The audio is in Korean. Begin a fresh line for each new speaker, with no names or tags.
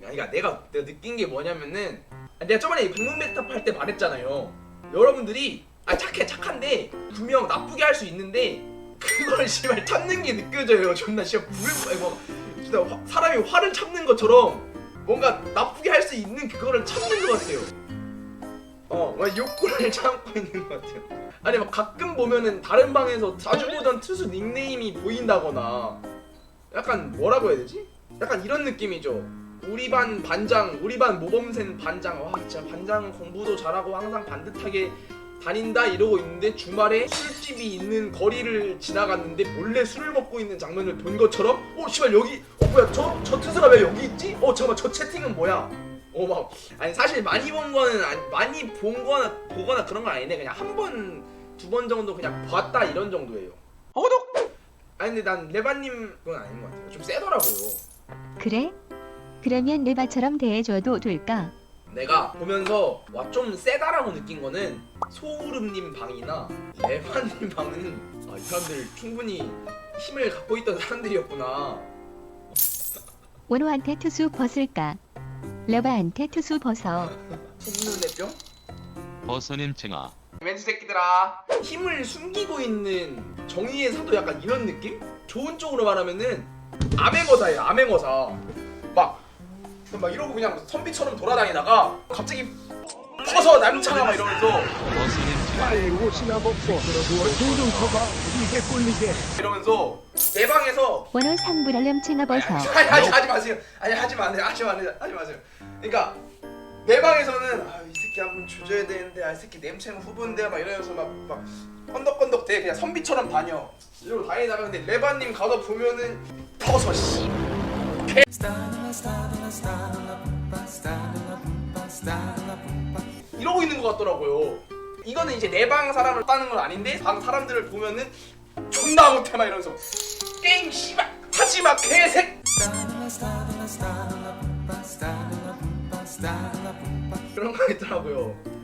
그러니까 내가 내가 느낀 게 뭐냐면은 아, 내가 저번에 방문메탑 할 때 말했잖아요. 여러분들이 아 착해 착한데 분명 나쁘게 할 수 있는데 그걸 씨발 참는 게 느껴져요. 존나 씨발 불을 뭐 진짜 화- 사람이 화를 참는 것처럼 뭔가 나쁘게 할 수 있는 그거를 참는 것 같아요. 어, 막 욕구를 참고 있는 것 같아요. 아니 막 가끔 보면은 다른 방에서 자주 보던 투수 닉네임이 보인다거나 약간 뭐라고 해야 되지? 약간 이런 느낌이죠. 우리 반 반장, 우리 반 모범생 반장. 와 진짜 반장 공부도 잘하고 항상 반듯하게 다닌다 이러고 있는데 주말에 술집이 있는 거리를 지나갔는데 몰래 술을 먹고 있는 장면을 본 것처럼 어 씨발 여기 어 뭐야 저 저 투수가 왜 여기 있지? 어 잠깐만 저 채팅은 뭐야? 어막 아니 사실 많이 본 거는 아니, 많이 본 거나 보거나 그런 건 아닌데 그냥 한 번 두 번 정도 그냥 봤다 이런 정도예요. 어독 아니 근데 난 레바님 그건 아닌 것 같아요. 좀 세더라고요.
그래? 그러면 레바처럼 대해줘도 될까?
내가 보면서 와 좀 세다라고 느낀 거는 소우름님 방이나 레바님 방은 아, 이 사람들 충분히 힘을 갖고 있던 사람들이었구나.
원호한테 투수 벗을까? 레바한테 투수 벗어.
손눈의 뿅?
버서님 챙아
멘트 새끼들아 힘을 숨기고 있는 정의의 사도 약간 이런 느낌? 좋은 쪽으로 말하면은 암행어사예요 암행어사 막, 막 이러고 그냥 선비처럼 돌아다니다가 갑자기 퍼서 남창아 막 이러면서
버서님 챙아
빨리 옷이나 벗고 둥둥 커봐 이게 꿀리게.
이러면서 내 방에서
원호 상불알렘 챙아 벗어.
아니 하지, 하지 마세요. 아니 하지 마세요. 하지 마세요. 하지 마세요. 그러니까 내 방에서는 아 이 새끼 한번 조져야 되는데 아 이 새끼 냄새는 후분데 막 이러면서 막막 건덕건덕 대 그냥 선비처럼 다녀. 이러고 다니다가 근데 레바님 가서 보면은 벗어 씨. 이러고 있는 것 같더라고요 이거는 이제 내 방 사람을 따는 건 아닌데 방 사람들을 보면은 존나 못해 막 이러면서. 게임 씨발. 하지마 개색. 그런 거 있더라고요